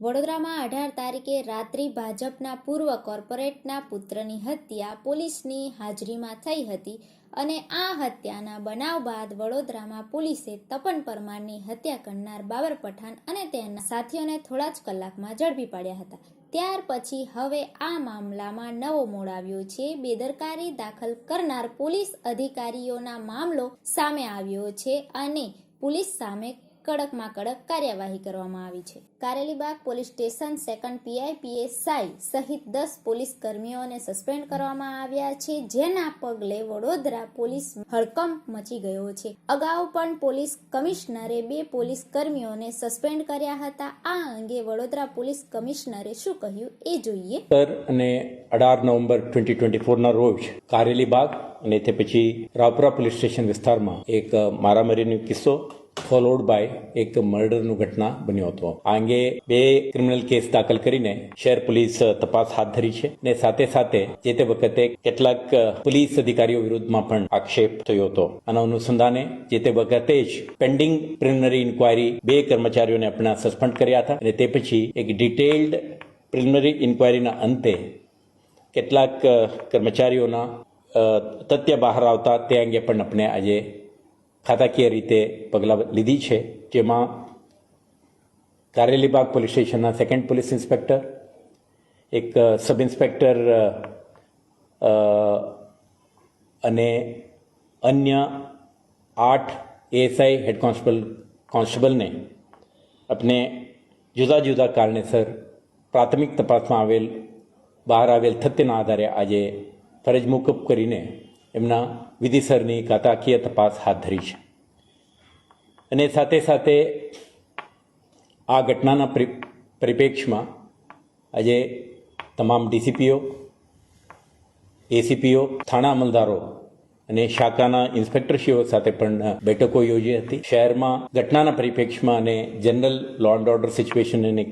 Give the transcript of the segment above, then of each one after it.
વડોદરામાં અઢાર તારીખે રાત્રિ ભાજપના પૂર્વ કોર્પોરેટના પુત્રની હત્યા પોલીસની હાજરીમાં થઈ હતી અને આ હત્યાના બનાવ બાદ વડોદરામાં પોલીસે તપન પરમારની હત્યા કરનાર બાબર પઠાણ અને તેના સાથીઓને થોડા જ કલાકમાં ઝડપી પાડ્યા હતા. ત્યાર પછી હવે આ મામલામાં નવો મોડ આવ્યો છે. બેદરકારી દાખલ કરનાર પોલીસ અધિકારીઓના મામલો સામે આવ્યો છે અને પોલીસ સામે કડકમાં કડક કાર્યવાહી કરવામાં આવી છે. Karelibaug police station second PI PSI સહિત દસ પોલીસ કર્મીઓને સસ્પેન્ડ કરવામાં આવ્યા છે. જેના પગલે વડોદરા પોલીસ હડકંપ મચી ગયો છે. અગાઉ પણ પોલીસ કમિશનરે બે પોલીસ કર્મીઓને સસ્પેન્ડ કર્યા હતા. આ અંગે વડોદરા પોલીસ કમિશનરે શું કહ્યું એ જોઈએ. સર, અને અઢાર નવેમ્બર ટ્વેન્ટી ટ્વેન્ટી ફોરના રોજ કારેલીબાગ અને તે પછી રાવપુરા પોલીસ સ્ટેશન વિસ્તારમાં એક મારામારીનો કિસ્સો ફોલોડ બાય એક મર્ડરનું ઘટના બન્યો હતો. આ અંગે બે ક્રિમિનલ કેસ દાખલ કરીને શહેર પોલીસ તપાસ હાથ ધરી છે અને સાથે સાથે જે તે વખતે કેટલાક પોલીસ અધિકારીઓ વિરુદ્ધમાં પણ આક્ષેપ થયો હતો. આના અનુસંધાને જે તે વખતે જ પેન્ડિંગ પ્રિલિમિનરી ઇન્કવાયરી બે કર્મચારીઓને આપણા સસ્પેન્ડ કર્યા હતા અને તે પછી એક ડિટેલ્ડ પ્રિલિમિનરી ઇન્કવાયરીના અંતે કેટલાક કર્મચારીઓના તથ્ય બહાર આવતા તે અંગે પણ આપણે આજે ખાતાકીય રીતે પગલાં લીધી છે, જેમાં કારેલીબાગ પોલીસ સ્ટેશનના સેકન્ડ પોલીસ ઇન્સ્પેક્ટર એક સબ ઇન્સ્પેક્ટર અને અન્ય આઠ એએસઆઈ હેડ કોન્સ્ટેબલ કોન્સ્ટેબલને આપણે જુદા જુદા કારણેસર પ્રાથમિક તપાસમાં આવેલ, બહાર આવેલ તથ્યના આધારે આજે ફરજ મોકૂફ કરીને એમના વિધિસરની કાતાકીય તપાસ હાથ ધરી છે. અને સાથે સાથે આ ઘટનાના પરિપ્રેક્ષમાં આજે તમામ ડીસીપીઓ, એસીપીઓ, થાણા અમલદારો અને શાખાના ઇન્સ્પેક્ટરશ્રીઓ સાથે પણ બેઠકો યોજી હતી. શહેરમાં ઘટનાના પરિપ્રેક્ષમાં અને general law and order situation અને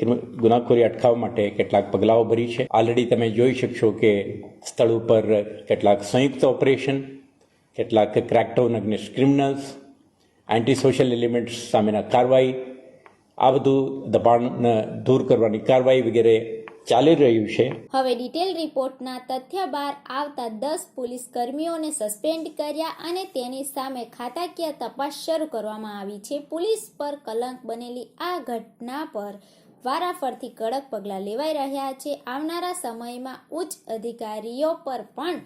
ગુનાખોરી અટકાવવા માટે કેટલાક પગલાઓ ભરી છે. ઓલરેડી તમે જોઈ શકશો કે સ્થળ ઉપર કેટલાક સંયુક્ત ઓપરેશન કેટલાક crackdown against criminals anti social elements સામેના કાર્યવાહી, આ બધું દબાણ દૂર કરવાની કાર્યવાહી વગેરે ચાલી રહ્યું છે. હવે ડિટેલ રિપોર્ટના તથ્ય બહાર આવતા દસ પોલીસ કર્મીઓને સસ્પેન્ડ કર્યા અને તેની સામે ખાતાકીય તપાસ શરૂ કરવામાં આવી છે. પોલીસ પર કલંક બનેલી આ ઘટના પર વારાફરતી કડક પગલાં લેવાઈ રહ્યા છે. આવનારા સમયમાં ઉચ્ચ અધિકારીઓ પર પણ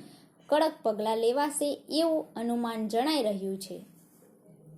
કડક પગલાં લેવાશે એવું અનુમાન જણાઈ રહ્યું છે.